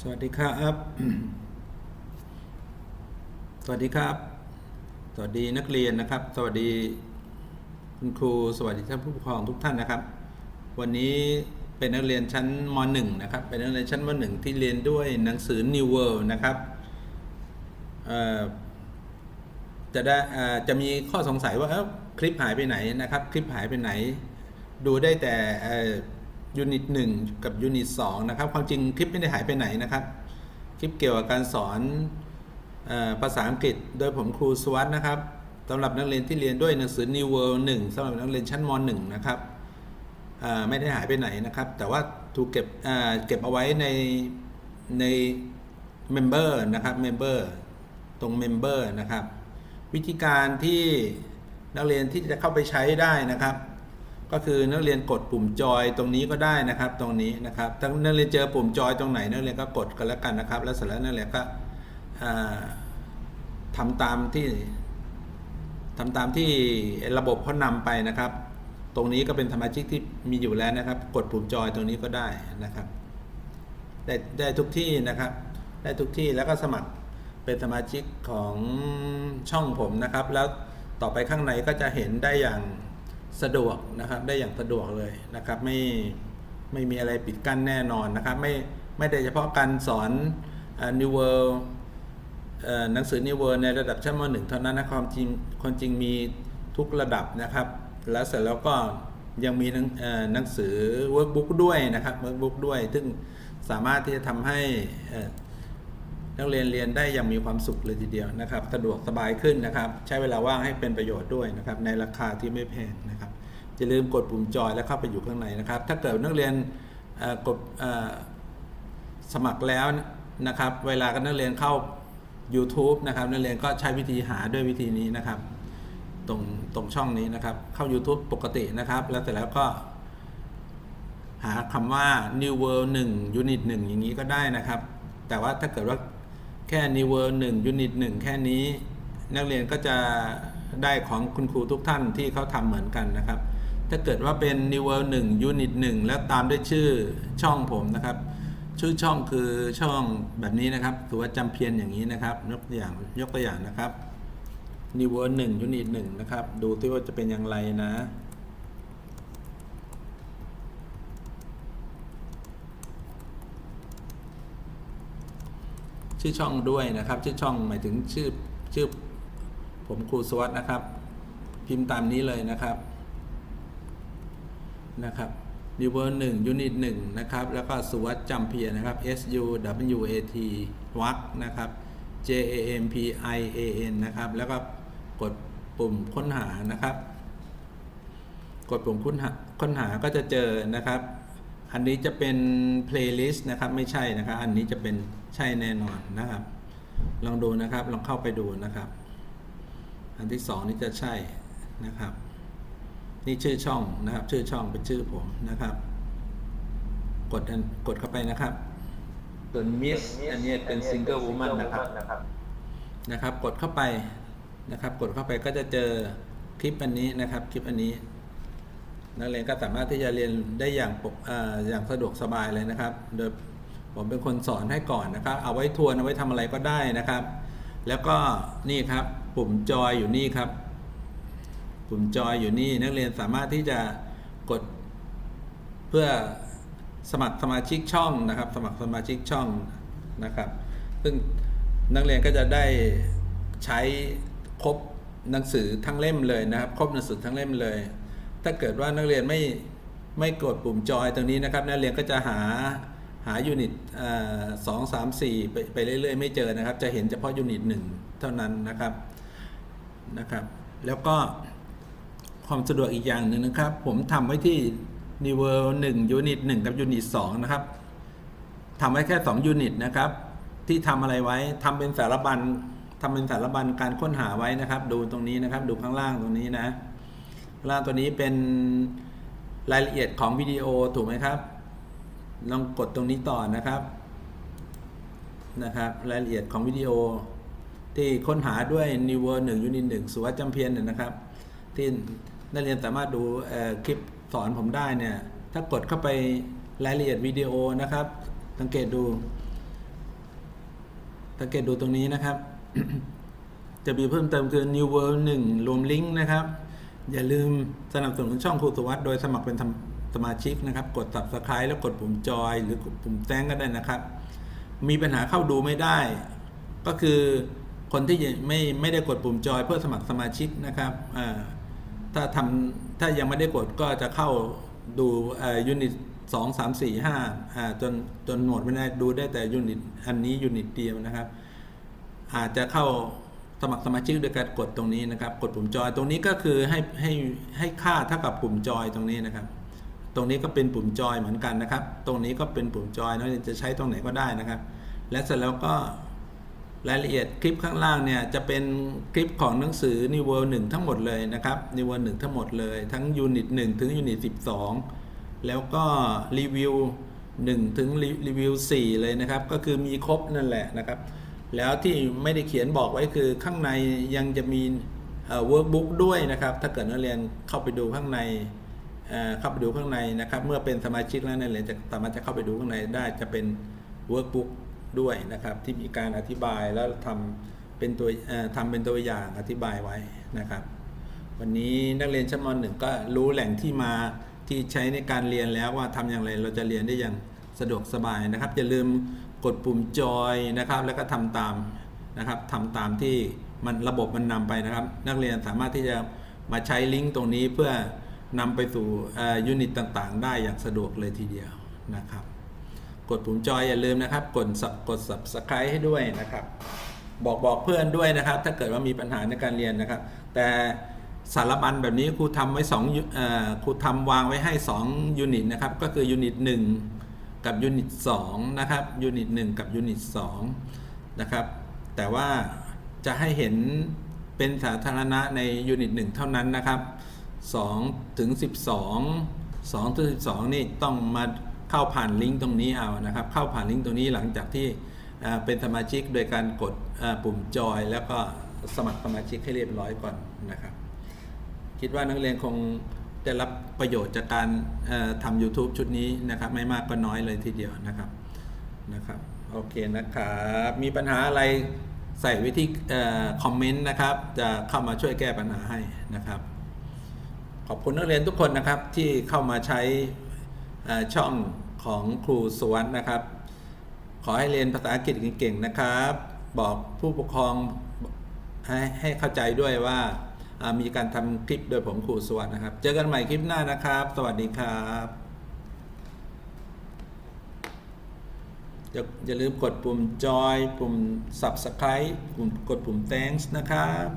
สวัสดีครับ สวัสดีครับ สวัสดีนักเรียนนะครับ สวัสดีคุณครู สวัสดีท่านผู้ปกครองทุกท่านนะครับ วันนี้เป็นนักเรียนชั้นม .1 นะครับ เป็นนักเรียนชั้นม .1 ที่เรียนด้วยหนังสือ New World นะครับจะได้จะมีข้อสงสัยว่าเอ้าคลิปหายไปไหนนะครับ คลิปหายไปไหน ดูได้แต่ ยูนิตหนึ่งกับยูนิตสองนะครับ ความจริงคลิปไม่ได้หายไปไหนนะครับ คลิปเกี่ยวกับการสอนออภาษาอังกฤษ โดยผมครูสวัสดนะครับสำหรับนักเรียนที่เรียนด้วยหนังสือ New World 1สำหรับนักเรียนชั้นม .1 นะครับไม่ได้หายไปไหนนะครับ แต่ว่าถูกเก็บเเก็บเอาไว้ในใน Member นะครับ Member ตรง Member นะครับ วิธีการที่นักเรียนที่จะเข้าไปใช้ได้นะครับ ก็คือนักเรียนกดปุ่มจอยตรงนี้ก็ได้นะครับ ตรงนี้นะครับถ้านักเรียนเจอปุ่มจอยตรงไหนนักเรียนก็กดกันแล้วกันนะครับ แล้วเสร็จแล้วนักเรียนก็อ่าทำตามที่ทำตามที่ระบบเขานำไปนะครับ ตรงนี้ก็เป็นสมาชิกที่มีอยู่แล้วนะครับ กดปุ่มจอยตรงนี้ก็ได้นะครับได้ได้ทุกที่นะครับ ได้ทุกที่แล้วก็สมัครเป็นสมาชิกของช่องผมนะครับ แล้วต่อไปข้างในก็จะเห็นได้อย่าง สะดวกนะครับได้อย่างสะดวกเลยนะครับ ไม่ไม่มีอะไรปิดกั้นแน่นอนนะครับ ไม่ไม่ได้เฉพาะการสอนเอ่อ New World เอ่อหนังสือ New World ในระดับชั้นม .1 เท่านั้นนะความจริงความจริงมีทุกระดับนะครับ แล้วเสร็จแล้วก็ยังมีหนังเอ่อหนังสือ Workbook ด้วยนะครับ Workbook ด้วย ซึ่งสามารถที่จะทำให้ นักเรียนเรียนได้อย่างมีความสุขเลยทีเดียวนะครับ สะดวกสบายขึ้นนะครับ ใช้เวลาว่างให้เป็นประโยชน์ด้วยนะครับ ในราคาที่ไม่แพงนะครับอย่าลืมกดปุ่มจอยแล้วเข้าไปอยู่ข้างในนะครับ ถ้าเกิดนักเรียนกดสมัครแล้วนะครับ เวลานักเรียนเข้า YouTube นะครับนักเรียนก็ใช้วิธีหาด้วยวิธีนี้นะครับ ตรงตรงช่องนี้นะครับ เข้า YouTube ปกตินะครับ แล้วเสร็จแล้วก็หาคำว่า New World 1 Unit 1 อย่างนี้ก็ได้นะครับ แต่ว่าถ้าเกิดว่า แค่ New World 1 Unit 1 แค่นี้ นักเรียนก็จะได้ของคุณครูทุกท่านที่เขาทำเหมือนกันนะครับ ถ้าเกิดว่าเป็น New World 1 Unit 1 แล้วตามด้วยชื่อช่องผมนะครับ ชื่อช่องคือช่องแบบนี้นะครับถือว่าจำเพียนอย่างนี้นะครับ ยกตัวอย่างยกตัวอย่างนะครับ New World 1 Unit 1 นะครับ ดูที่ว่าจะเป็นอย่างไรนะ ชื่อช่องด้วยนะครับ ชื่อช่องหมายถึงชื่อชื่อผมครูสวัสดนะครับ พิมพ์ตามนี้เลยนะครับนะครับนิวเวอร์หนึ่งยูนิตหนึ่งนะครับ แล้วก็สวัสดจำเพียนะครับ S U W A T วักนะครับ J A M P I A N นะครับ แล้วก็กดปุ่มค้นหานะครับ กดปุ่มค้นหาค้นหาก็จะเจอนะครับ อันนี้จะเป็น playlist นะครับ ไม่ใช่นะครับ อันนี้จะเป็นใช่แน่นอนนะครับ ลองดูนะครับ ลองเข้าไปดูนะครับ อันที่สองนี่จะใช่นะครับ นี่ชื่อช่องนะครับ ชื่อช่องเป็นชื่อผมนะครับ กดกดเข้าไปนะครับส่วน miss อันนี้เป็น single woman นะครับ นะครับ กดเข้าไปนะครับ กดเข้าไปก็จะเจอคลิปอันนี้นะครับ คลิปอันนี้ นักเรียนก็สามารถที่จะเรียนได้อย่างออย่างสะดวกสบายเลยนะครับ โดยผมเป็นคนสอนให้ก่อนนะครับ เอาไว้ทวนเอาไว้ทำอะไรก็ได้นะครับ แล้วก็นี่ครับปุ่มจอยอยู่นี่ครับ ปุ่มจอยอยู่นี่นักเรียนสามารถที่จะกดเพื่อสมัครสมาชิกช่องนะครับ สมัครสมาชิกช่องนะครับ ซึ่งนักเรียนก็จะได้ใช้ครบหนังสือทั้งเล่มเลยนะครับ ครบหนังสือทั้งเล่มเลย ถ้าเกิดว่านักเรียนไม่ไม่กดปุ่มจอยตรงนี้นะครับ นักเรียนก็จะหาหายูนิตสองสามสี่ไปไปเรื่อยๆ ไม่เจอนะครับ จะเห็นเฉพาะยูนิตหนึ่งเท่านั้นนะครับนะครับ แล้วก็ความสะดวกอีกอย่างหนึ่งนะครับ ผมทำไว้ที่ n i v e l 1ยูนิต1กับยูนิต2นะครับทำไว้แค่2ยูนิตนะครับ ที่ทำอะไรไว้ทำเป็นสารบัญทำเป็นสารบัญการค้นหาไว้นะครับ ดูตรงนี้นะครับ ดูข้างล่างตรงนี้นะ ล่างตัวนี้เป็นรายละเอียดของวิดีโอถูกไหมครับ ลองกดตรงนี้ต่อนะครับ นะครับ รายละเอียดของวิดีโอ ที่ค้นหาด้วย New World 1 Unit 1สุวัสดิ์จำเพียรเนี่ยนะครับ ที่นักเรียนสามารถดูคลิปสอนผมได้เนี่ย ถ้ากดเข้าไปรายละเอียดวิดีโอนะครับ สังเกตดู สังเกตดูตรงนี้นะครับ จะมีเพิ่มเติมคือ New World 1รวมลิงก์นะครับ อย่าลืมสนับสนุนช่องครูสุวัสด์โดยสมัครเป็นสมาชิกนะครับ กด subscribe แล้วกดปุ่มจอย หรือปุ่มแจ้งก็ได้นะครับ มีปัญหาเข้าดูไม่ได้ ก็คือคนที่ยังไม่ไม่ได้กดปุ่มจอย เพื่อสมัครสมาชิกนะครับถ้าทำถ้ายังไม่ได้กดก็จะเข้าดูยูนิตสองสามสี่ห้าจนจนหมดไม่ได้ดูได้แต่ยูนิตอันนี้ยูนิตเดียวนะครับ อาจจะเข้า สมัครสมาชิกโดยการกดตรงนี้นะครับ กดปุ่มจอยตรงนี้ก็คือให้ให้ให้ค่าเท่ากับปุ่มจอยตรงนี้นะครับ ตรงนี้ก็เป็นปุ่มจอยเหมือนกันนะครับ ตรงนี้ก็เป็นปุ่มจอยนักเรียนจะใช้ตรงไหนก็ได้นะครับ และเสร็จแล้วก็รายละเอียดคลิปข้างล่างเนี่ยจะเป็นคลิปของหนังสือ New World 1 ทั้งหมดเลยนะครับ New World 1 ทั้งหมดเลย ทั้งยูนิต1ถึงยูนิต12 แล้วก็รีวิว1ถึงรีวิว4เลยนะครับ ก็คือมีครบนั่นแหละนะครับ แล้วที่ไม่ได้เขียนบอกไว้คือข้างในยังจะมีเวิร์กบุ๊กด้วยนะครับ ถ้าเกิดนักเรียนเข้าไปดูข้างในเเข้าไปดูข้างในนะครับ เมื่อเป็นสมาชิกแล้วนักเรียนจะสามารถจะเข้าไปดูข้างในได้จะเป็นเวิร์กบุ๊กด้วยนะครับ ที่มีการอธิบายแล้วทำเป็นตัวทำเป็นตัวอย่างอธิบายไว้นะครับ วันนี้นักเรียนชั้นม .1 ก็รู้แหล่งที่มาที่ใช้ในการเรียนแล้วว่าทำอย่างไรเราจะเรียนได้อย่างสะดวกสบายนะครับอย่าลืม กดปุ่มจอยนะครับ แล้วก็ทำตามนะครับทำตามที่มันระบบมันนำไปนะครับ นักเรียนสามารถที่จะมาใช้ลิงก์ตรงนี้เพื่อนำไปสู่ยูนิตต่างๆ ได้อย่างสะดวกเลยทีเดียวนะครับ กดปุ่มจอยอย่าลืมนะครับ กด sub- กด subscribe ให้ด้วยนะครับ บอกบอกเพื่อนด้วยนะครับ ถ้าเกิดว่ามีปัญหาในการเรียนนะครับ แต่สารบัญแบบนี้ครูทำไว้2ยูเอ่อครูทำวางไว้ให้ 2 ยูนิตนะครับ ก็คือยูนิต1 กับยูนิต2นะครับยูนิต1กับยูนิต2นะครับแต่ว่าจะให้เห็นเป็นสาธารณะในยูนิต1เท่านั้นนะครับ2ถึง 12 2ถึง12 นี่ต้องมาเข้าผ่านลิงก์ตรงนี้เอานะครับ เข้าผ่านลิงก์ตรงนี้หลังจากที่เป็นสมาชิกโดยการกดปุ่มจอย แล้วก็สมัครสมาชิกให้เรียบร้อยก่อนนะครับ คิดว่านักเรียนคง ได้รับประโยชน์จากการทำ YouTube ชุดนี้นะครับ ไม่มากก็น้อยเลยทีเดียวนะครับนะครับโอเคนะครับมีปัญหาอะไรใส่ไว้ที่คอมเมนต์นะครับ จะเข้ามาช่วยแก้ปัญหาให้นะครับ ขอบคุณนักเรียนทุกคนนะครับที่เข้ามาใช้ช่องของครูสวัสดนะครับ ขอให้เรียนภาษาอังกฤษเก่งๆนะครับ บอกผู้ปกครองให้ให้เข้าใจด้วยว่า มีการทำคลิปโดยผมครูสวัสดนะครับ เจอกันใหม่คลิปหน้านะครับ สวัสดีครับอย่าอย่าลืมกดปุ่มจอยปุ่ม subscribe ปุ่มกดปุ่ม thanks นะครับ